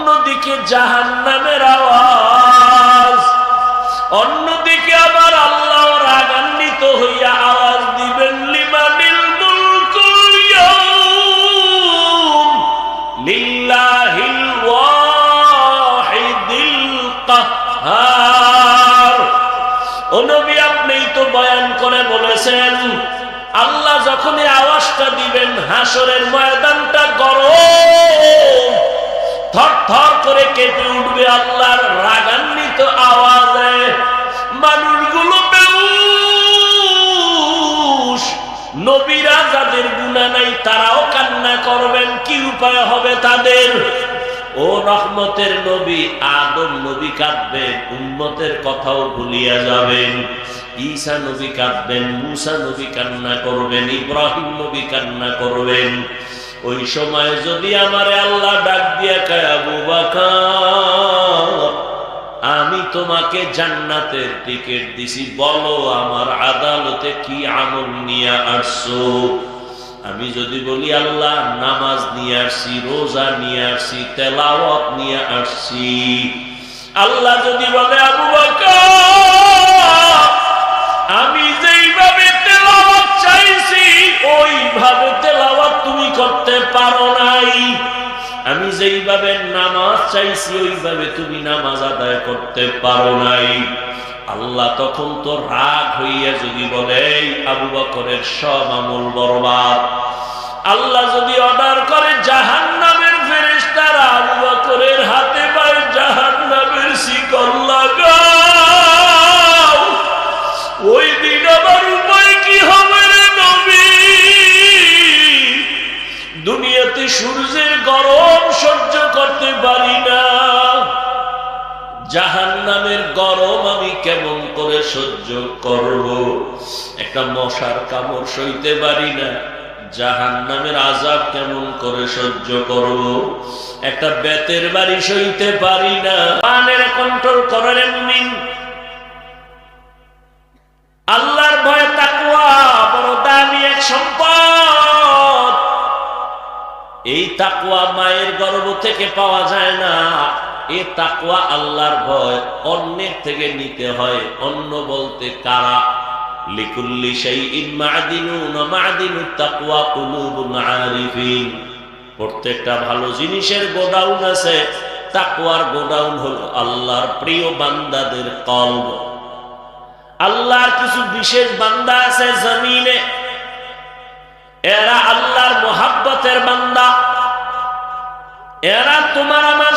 অন্যদিকে জাহান নামের আওয়াজ, অন্যদিকে আবার আল্লাহ রাগান্বিত হইয়া আওয়াজ দিবেন লিমানিল লিল্লাহিল ওয়াহিদিল তো বয়ান করে বলেছেন, আল্লাহ যখন এই আওয়াজটা দিবেন হাসরের ময়দানটা গরম। থর থর করে কেঁপে উঠবে আল্লাহর রাগান্বিত আওয়াজে। মানুষগুলো নবীরা যাদের গুণা নাই, তারাও কান্না করবেন, কি উপায় হবে তাদের? ও রহমতের নবী, আদম নবী কাঁদবেন উন্মতের কথাও ভুলিয়া যাবেন। ঈসা নবী কাঁদবেন, মুসা নবী কান্না করবেন, ইব্রাহিম নবী কান্না করবেন। ওই সময় যদি আমার আল্লাহ ডাক দিয়া কায়, আবু আমি তোমাকে জান্নাতের টিকিট দিছি, বলো আমার আদালতে কি আমল নিয়ে আসছো? আমি যদি বলি, আল্লাহ, নামাজ নিয়ে আসছি, রোজা নিয়ে আসছি, তেলাওয়াত নিয়ে আসছি। আল্লাহ যদি বলে, আবু বকর আমি যেইভাবে তেলাওয়াত চাইছি ওইভাবে তেলাওয়াত তুমি করতে পারো নাই। আমি যেইভাবে নামাজ চাইছি, ওইভাবে তুমি নামাজ আদায় করতে পারো নাই। আল্লাহ তখন তো রাগ হইয়া যদি বলে, "এই আবু বকরের সব আমল বরবাদ। আল্লাহ যদি অর্ডার করে জাহান পারি না জাহান নামের গরম আমি কেমন করে সহ্য করব? একটা মশার কামড় সইতে পারি না। জাহান নামের আজাব কেমন করে সহ্য করব? একটা বেতের বাড়ি সইতে পারি না। পানের কন্ট্রোল করার মুমিন। এই তাকুয়া মায়ের গর্ভ থেকে পাওয়া যায় না। এ তাকুয়া আল্লাহর ভয়। অন্যের থেকে নিতে হয়। অন্য বলতে কারা? লিকুল্লি সেই প্রত্যেকটা ভালো জিনিসের গোডাউন আছে। তাকুয়ার গোডাউন হলো আল্লাহর প্রিয় বান্দাদের কলব। আল্লাহর কিছু বিশেষ বান্দা আছে জমিনে। এরা আল্লাহর মোহাব্বতের বান্দা। এরা তোমার আমার